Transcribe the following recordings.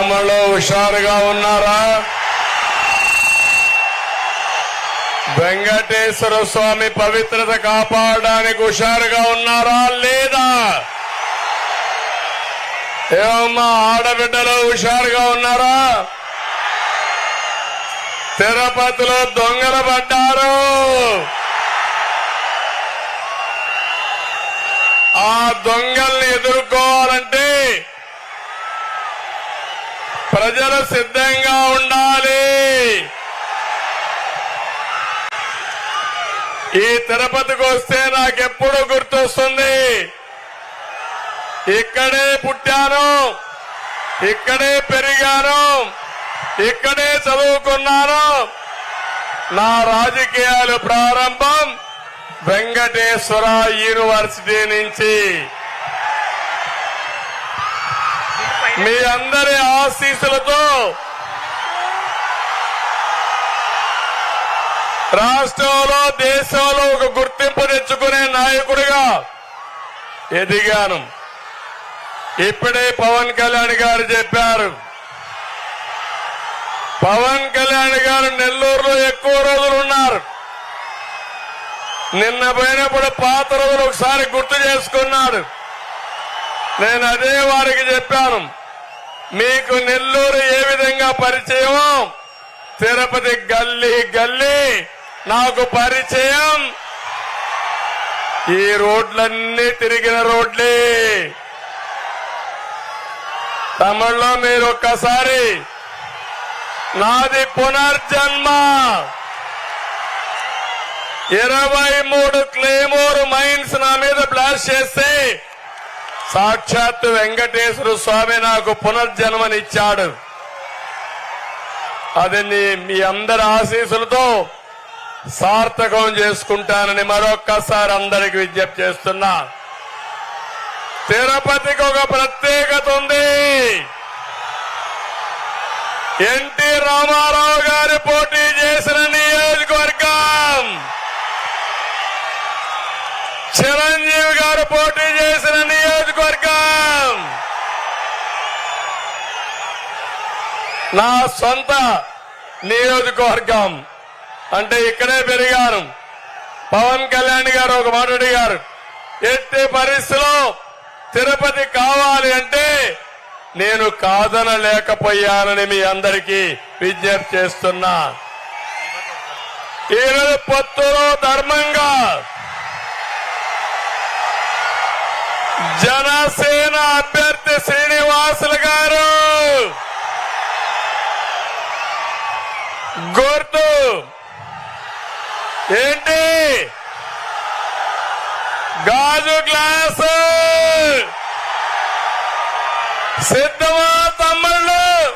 తమలో హుషారుగా ఉన్నారా? వెంకటేశ్వర స్వామి పవిత్రత కాపాడడానికి హుషారుగా ఉన్నారా? లేదా? ఏమమ్మా ఆడబిడ్డలు హుషారుగా ఉన్నారా? తిరుపతిలో దొంగలు పడ్డారు. ఆ దొంగల్ని ఎదుర్కో ప్రజలు సిద్ధంగా ఉండాలి. ఈ తిరుపతికి వస్తే నాకెప్పుడు గుర్తొస్తుంది? ఇక్కడే పుట్టాను. ఇక్కడే పెరిగాను. ఇక్కడే చదువుకున్నాను. నా రాజకీయాలు ప్రారంభం వెంకటేశ్వర యూనివర్సిటీ నుంచి. మీ అందరి ఆశీస్సులతో రాష్ట్రంలో దేశంలో ఒక గుర్తింపు తెచ్చుకునే నాయకుడిగా ఎదిగాను. ఇప్పుడే పవన్ కళ్యాణ్ గారు చెప్పారు. పవన్ కళ్యాణ్ గారు నెల్లూరులో ఎక్కువ రోజులు ఉన్నారు. నిన్న పోయినప్పుడు పాత రోజులు ఒకసారి గుర్తు చేసుకున్నాడు. నేను అదే వారికి చెప్పాను. మీకు నెల్లూరు ఏ విధంగా పరిచయం? తిరుపతి గల్లీ గల్లీ. నాకు పరిచయం. ఈ రోడ్లన్నీ తిరిగిన రోడ్లే. తమిళ్ళో మీరు ఒక్కసారి. నాది పునర్జన్మ. ఇరవై మూడు క్లేమోర్ మైన్స్ నా మీద బ్లాస్ట్ చేస్తే సాక్షాత్ వెంకటేశ్వర స్వామి నాకు పునర్జన్మనిచ్చాడు. అది మీ అందరి ఆశీస్సులతో సార్థకం చేసుకుంటానని మరొక్కసారి అందరికి విజ్ఞప్తి చేస్తున్నా. తిరుపతికి ఒక ప్రత్యేకత ఉంది. ఎన్టీ రామారావు గారు పోటీ చేసిన నియోజకవర్గం చిరంజీవి గారు పోటీ చేసిన నియోజకవర్గం నా సొంత నియోజకవర్గం. అంటే ఇక్కడే పెరిగాను. పవన్ కళ్యాణ్ గారు ఒక మాట అడిగారు. ఎట్టి పరిస్థితిలో తిరుపతి కావాలి అంటే నేను కాదనలేకపోయానని మీ అందరికీ విజ్ఞప్తి చేస్తున్నా. ఈరోజు పొత్తులో ధర్మంగా జనసేన అభ్యర్థి శ్రీనివాసులు గారు గుర్తు. ఏంటి? గాజు గ్లాసు. సిద్ధమా తమ్ముళ్ళు?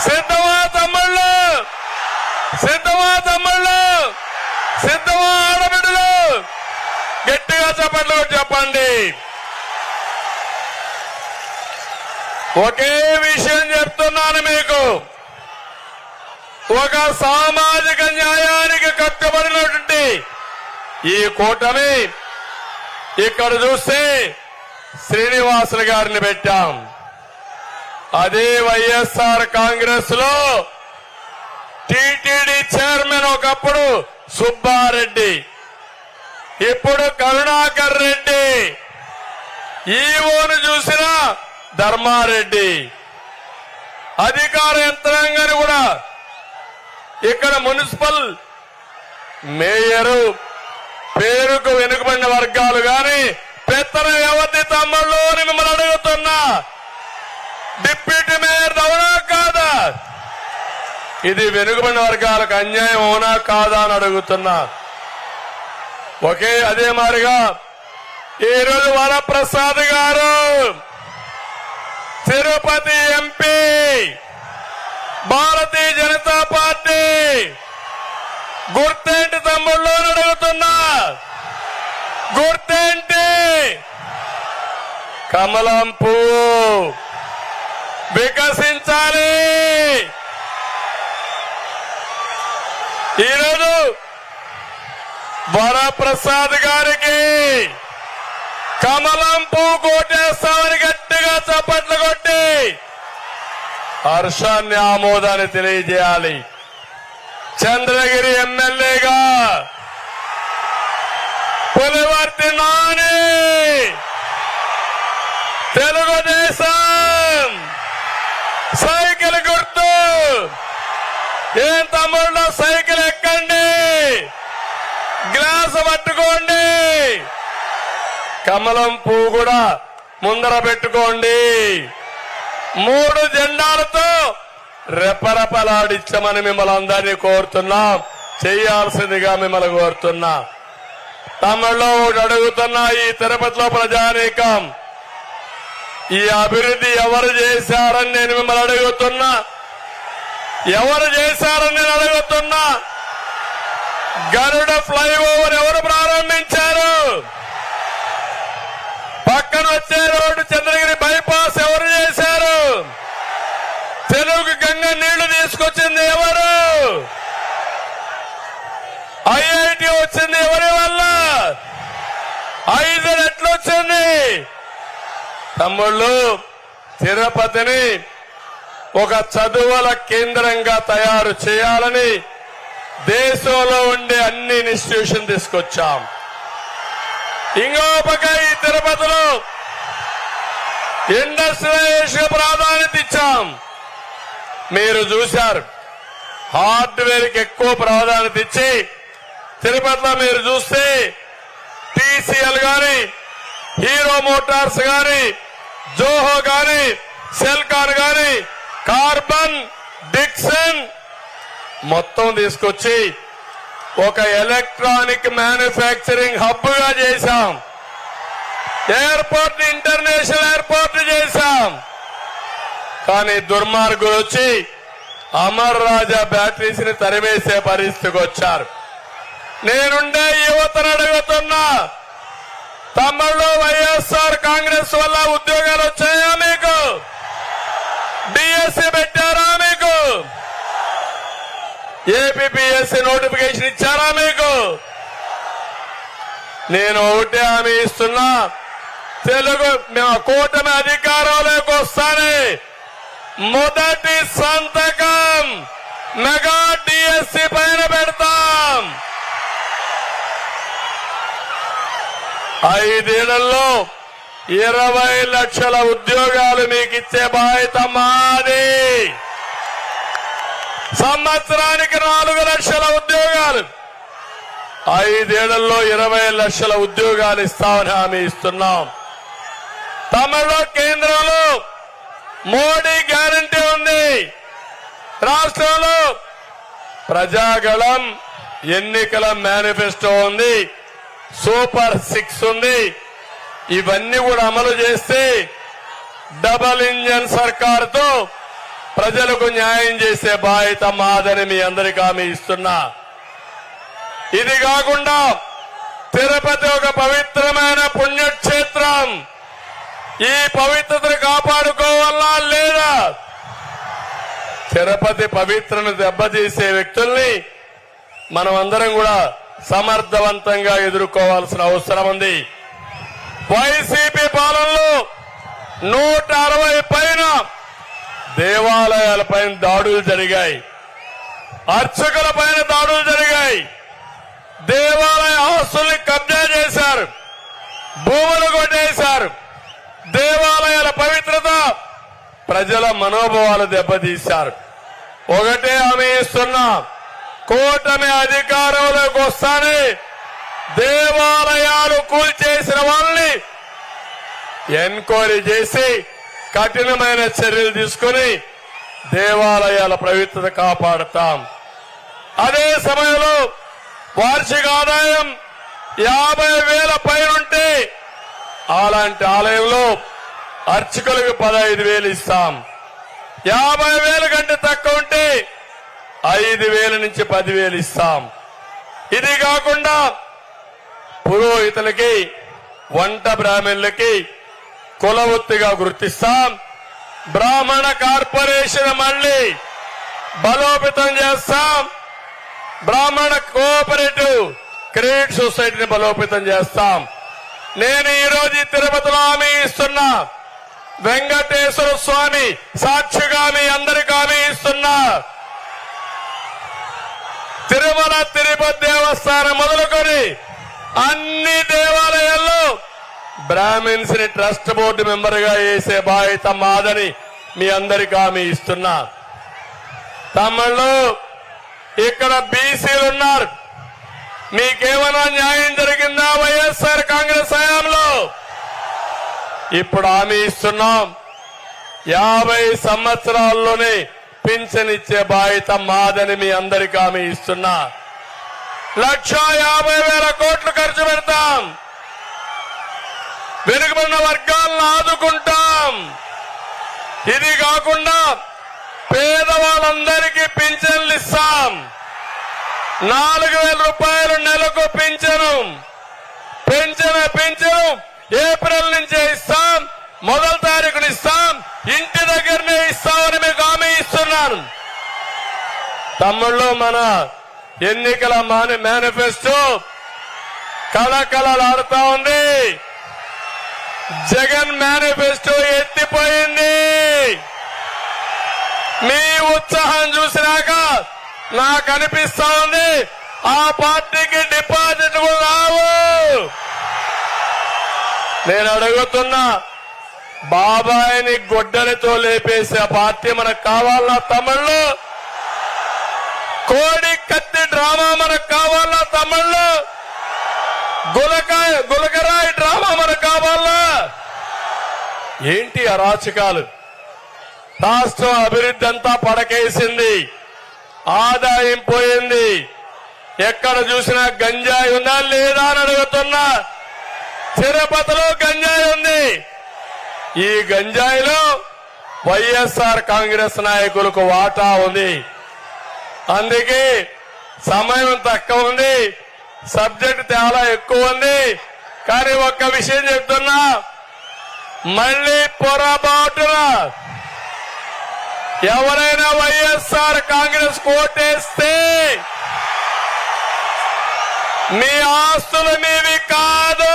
సిద్ధమా తమ్ముళ్ళు? సిద్ధమా తమ్ముళ్ళు? సిద్ధమా ఆడబిడ్డలు? గట్టిగా చెప్పండి చెప్పండి. ఒకే విషయం చెప్తున్నాను మీకు. ఒక సామాజిక న్యాయానికి కట్టుబడినటువంటి ఈ కూటమి ఇక్కడ చూస్తే శ్రీనివాసులు గారిని పెట్టాం. అదే వైఎస్ఆర్ కాంగ్రెస్లో టిటిడి చైర్మన్ ఒకప్పుడు సుబ్బారెడ్డి ఇప్పుడు కరుణాకర్ రెడ్డి ఈవోను చూసిన ధర్మారెడ్డి అధికార యంత్రాంగాన్ని కూడా ఇక్కడ మున్సిపల్ మేయరు పేరుకు వెనుకబడిన వర్గాలు గాని పెత్తన వ్యవధి తమ్ముళ్ళు అని మిమ్మల్ని అడుగుతున్నా. డిప్యూటీ మేయర్ అవునా కాదా? ఇది వెనుకబడిన వర్గాలకు అన్యాయం అవునా కాదా అని అడుగుతున్నా. ఒకే అదే మారిగా ఈరోజు వరప్రసాద్ గారు తిరుపతి ఎంపీ భారతీయ జనతా పార్టీ గుర్తేంటి తమ్ముళ్ళు అడుగుతున్నా? గుర్తేంటి? కమలం పువ్వు వికసించాలి. ఈరోజు వరప్రసాద్ గారికి కమలం పువ్వు కోటేస్తామని గట్టిగా చప్పట్లు కొట్టి హర్షాన్ని ఆమోదాన్ని తెలియజేయాలి. చంద్రగిరి ఎమ్మెల్యేగా పులివర్తి నాని! తెలుగుదేశం! సైకిల్ గుర్తు! ఏం తమ్ముళ్ళు సైకిల్ ఎక్కండి! గ్లాస్ పట్టుకోండి! కమలం పువ్వు కూడా ముందర పెట్టుకోండి! మూడు జెండాలతో రెపరెపలాడించమని మిమ్మల్ని అందరినీ కోరుతున్నాం. చేయాల్సిందిగా మిమ్మల్ని కోరుతున్నా. తమిళలో ఒకటి అడుగుతున్నా ఈ తిరుపతిలో ప్రజానీకం ఈ అభివృద్ధి ఎవరు చేశారని నేను మిమ్మల్ని అడుగుతున్నా. ఎవరు చేశారని నేను అడుగుతున్నా. గరుడ ఫ్లైఓవర్ ఎవరు ప్రారంభించారు పక్కన వచ్చే రోడ్డు చంద్రగిరి బైపాస్ ఎవరు చేశారు తెలుగు గంగ నీళ్ళు తీసుకొచ్చింది ఎవరు? ఐఐటి వచ్చింది ఎవరి వల్ల? ఐదు రెట్లు వచ్చింది? తమ్ముళ్ళు తిరుపతిని ఒక చదువుల కేంద్రంగా తయారు చేయాలని దేశంలో ఉండే అన్ని ఇన్స్టిట్యూషన్ తీసుకొచ్చాం. ఇంకోపక ఈ తిరుపతిలో ఇండస్ట్రియలైజేషన్ ప్రాధాన్యత ఇచ్చాం. మీరు చూశారు. హార్డ్వేర్కి ఎక్కువ ప్రాధాన్యత ఇచ్చి తిరుపతిలో మీరు చూస్తే టీసీఎల్ గాని హీరో మోటార్స్ గాని జోహో గాని సెల్కాన్ గాని కార్బన్ డిక్సన్ మొత్తం తీసుకొచ్చి ఒక ఎలక్ట్రానిక్ మ్యానుఫ్యాక్చరింగ్ హబ్గా చేశాం. ఎయిర్పోర్ట్ ఇంటర్నేషనల్ ఎయిర్పోర్ట్ చేశాం. కానీ దుర్మార్గులు వచ్చి అమర్ రాజా బ్యాటరీస్ని తరివేసే పరిస్థితికి వచ్చారు. నేనుండే యువతను అడుగుతున్నా తమ్ముళ్ళు వైఎస్ఆర్ కాంగ్రెస్ వల్ల ఉద్యోగాలు వచ్చాయా మీకు? డిఎస్సి పెట్టారా మీకు? ఏపీఎస్సి నోటిఫికేషన్ ఇచ్చారా మీకు? నేను ఒకటే హామీ ఇస్తున్నా తెలుగు మేము కూటమి అధికారంలోకి వస్తానే మొదటి సంతకం మెగా డిఎస్సి పైన పెడతాం. ఐదేళ్ళలో ఇరవై లక్షల ఉద్యోగాలు మీకు ఇచ్చే బాధ్యత మాది. సంవత్సరానికి నాలుగు లక్షల ఉద్యోగాలు. ఐదేళ్ళలో ఇరవై లక్షల ఉద్యోగాలు ఇస్తామని హామీ ఇస్తున్నాం. తమిళ కేంద్రంలో మోడీ గ్యారంటీ ఉంది. రాష్ట్రంలో ప్రజాగళం ఎన్నికల మేనిఫెస్టో ఉంది. సూపర్ సిక్స్ ఉంది. ఇవన్నీ కూడా అమలు చేస్తే డబల్ ఇంజన్ సర్కార్తో ప్రజలకు న్యాయం చేసే బాధ్యత మాదని మీ అందరికీ హామీ ఇస్తున్నా. ఇది కాకుండా తిరుపతి ఒక పవిత్రమైన పుణ్యక్షేత్రం. ఈ పవిత్రతను కాపాడుకోవాలా లేదా? తిరుపతి పవిత్రను దెబ్బతీసే వ్యక్తుల్ని మనం అందరం కూడా సమర్థవంతంగా ఎదుర్కోవాల్సిన అవసరం ఉంది. వైసీపీ పాలనలో నూట అరవై పైన దేవాలయాలపైన దాడులు జరిగాయి. అర్చకుల పైన దాడులు జరిగాయి. దేవాలయ ఆస్తుల్ని కబ్జా చేశారు. భూములు కొట్టేశారు. దేవాలయాల పవిత్రత ప్రజల మనోభావాలు దెబ్బతీశారు. ఒకటే ఆమె ఇస్తున్నా. కూటమి అధికారంలోకి వస్తానే దేవాలయాలు కూల్చేసిన వాళ్ళని ఎంక్వైరీ చేసి కఠినమైన చర్యలు తీసుకుని దేవాలయాల పవిత్రత కాపాడుతాం. అదే సమయంలో వార్షిక ఆదాయం యాభై వేల పైనుంటే అలాంటి ఆలయంలో అర్చకులకు పదహైదు వేలు ఇస్తాం. యాభై వేలు కంటే తక్కువ ఉంటే ఐదు వేల నుంచి పదివేలు ఇస్తాం. ఇది కాకుండా పురోహితులకి వంట బ్రాహ్మణులకి కులవృత్తిగా గుర్తిస్తాం. బ్రాహ్మణ కార్పొరేషన్ మళ్ళీ బలోపేతం చేస్తాం. బ్రాహ్మణ కోఆపరేటివ్ క్రెడిట్ సొసైటీని బలోపేతం చేస్తాం. నేను ఈ రోజు తిరుపతిలో హామీ ఇస్తున్నా. వెంకటేశ్వర స్వామి సాక్షిగా మీ అందరికి హామీ ఇస్తున్నా. తిరుమల తిరుపతి దేవస్థానం మొదలుకొని అన్ని దేవాలయాల్లో బ్రాహ్మిన్స్ని ట్రస్ట్ బోర్డు మెంబర్గా వేసే బాధ్యత మాదని మీ అందరికి హామీ ఇస్తున్నా. తమ్ముళ్ళు ఇక్కడ బీసీలు ఉన్నారు. మీకేమైనా న్యాయం జరిగిందా వైఎస్ఆర్ కాంగ్రెస్ హయాంలో? ఇప్పుడు హామీ ఇస్తున్నాం. యాభై సంవత్సరాల్లోనే పింఛన్ ఇచ్చే బాధ్యత మాదని మీ అందరికీ హామీ ఇస్తున్నా. లక్ష యాభై వేల కోట్లు ఖర్చు పెడతాం. వెనుకబడిన వర్గాలను ఆదుకుంటాం. ఇది కాకుండా పేదవాళ్ళందరికీ పింఛన్లు ఇస్తాం. నాలుగు వేల రూపాయలు నెలకు పింఛను. పెంచను పెంచను ఏప్రిల్ నుంచే ఇస్తాం. మొదటి తారీఖున ఇస్తాం. ఇంటి దగ్గరనే ఇస్తామని మీకు హామీ ఇస్తున్నాను. తమ్ముళ్ళు మన ఎన్నికల మాని మేనిఫెస్టో కళకళలాడుతా ఉంది. జగన్ మేనిఫెస్టో ఎత్తిపోయింది. మీ ఉత్సాహం చూసినాక నాకు అనిపిస్తా ఉంది ఆ పార్టీకి డిపాజిట్ కూడా రావు. నేను అడుగుతున్నా బాబాయిని గొడ్డలితో లేపేసే పార్టీ మనకు కావాలా తమిళ్ళు కోడి కత్తి డ్రామా మనకు కావాలా తమిళ్ళు గులకాయ గులకరాయి డ్రామా మనకు కావాలా? ఏంటి అరాచకాలు రాష్ట్రం అభివృద్ధి అంతా పడకేసింది. ఆదాయం పోయింది. ఎక్కడ చూసినా గంజాయి ఉందా లేదా అని అడుగుతున్నా. తిరుపతిలో గంజాయి ఉంది. ఈ గంజాయిలో వైఎస్ఆర్ కాంగ్రెస్ నాయకులకు వాటా ఉంది. అందుకే సమయం తక్కువ ఉంది. సబ్జెక్ట్ చాలా ఎక్కువ ఉంది. కానీ ఒక్క విషయం చెప్తున్నా. మళ్ళీ పొరపాటున ఎవరైనా వైఎస్ఆర్ కాంగ్రెస్ కోటేస్తే మీ ఆస్తులు మీవి కాదు.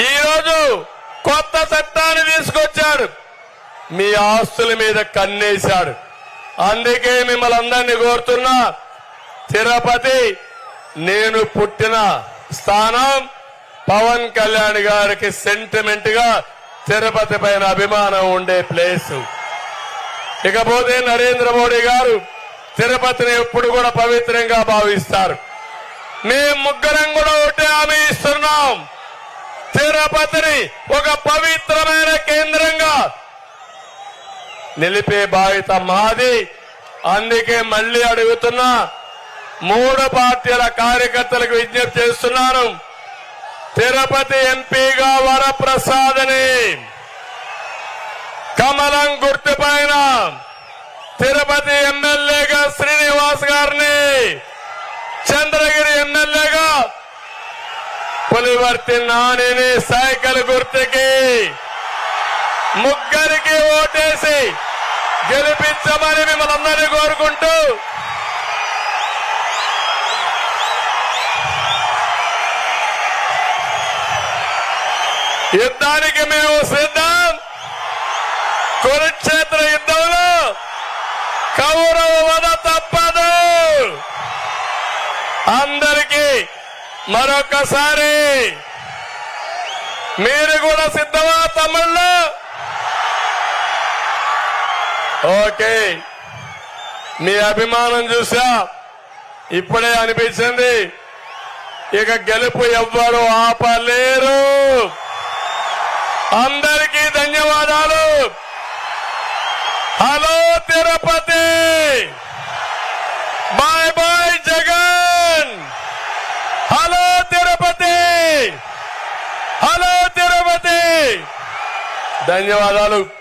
ఈరోజు కొత్త చట్టాన్ని తీసుకొచ్చాడు. మీ ఆస్తుల మీద కన్నేశాడు. అందుకే మిమ్మల్ని అందరినీ కోరుతున్నా తిరుపతి నేను పుట్టిన స్థానం పవన్ కళ్యాణ్ గారికి సెంటిమెంట్గా తిరుపతి పైన అభిమానం ఉండే ప్లేస్. ఇకపోతే నరేంద్ర మోడీ గారు తిరుపతిని ఎప్పుడు కూడా పవిత్రంగా భావిస్తారు. మేము ముగ్గురం కూడా ఒకటే హామీ ఇస్తున్నాం. తిరుపతిని ఒక పవిత్రమైన కేంద్రంగా. నిలిపే బాధ్యత మాది. అందుకే మళ్ళీ అడుగుతున్నా మూడు పార్టీల కార్యకర్తలకు విజ్ఞప్తి చేస్తున్నాను. తిరుపతి ఎంపీగా వరప్రసాదని. కమలం గుర్తుపైన తిరుపతి ఎమ్మెల్యేగా శ్రీనివాస్ గారిని. చంద్రగిరి ఎమ్మెల్యేగా పులివర్తి నానిని సైకిల్ గుర్తుకి. ముగ్గురికి ఓటేసి గెలిపించమని మిమ్మల్ని అందరినీ కోరుకుంటూ యుద్ధానికి మేము సిద్ధం. కురుక్షేత్ర యుద్ధంలో కౌరవ వద తప్పదు. అందరికీ మరొకసారి మీరు కూడా సిద్ధమా తమ్ముళ్ళు? ఓకే. మీ అభిమానం చూసా? ఇప్పుడే అనిపించింది. ఇక గెలుపు ఎవ్వరు ఆపలేరు. అందరికీ ధన్యవాదాలు. Hello Tirupati. Bye bye Jagan. Hello Tirupati. Hello Tirupati. ధన్యవాదాలు.